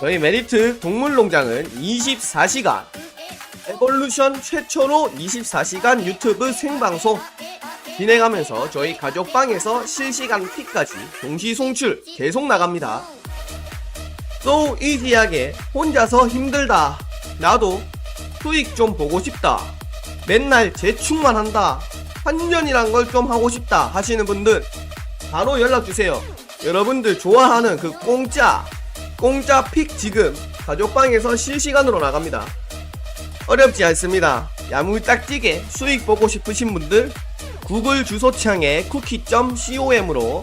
저희 메리트 동물농장은 24시간 에볼루션 최초로 24시간 유튜브 생방송 진행하면서 저희 가족방에서 실시간 픽까지 동시 송출 계속 나갑니다. so 이지하게 혼자서 힘들다. 나도 수익 좀 보고 싶다. 맨날 재충만 한다. 환전이란 걸 좀 하고 싶다 하시는 분들 바로 연락 주세요. 여러분들 좋아하는 그 공짜 공짜 픽 지금 가족방에서 실시간으로 나갑니다. 어렵지 않습니다. 야물딱지게 수익 보고 싶으신 분들 구글 주소창에 쿠키.com으로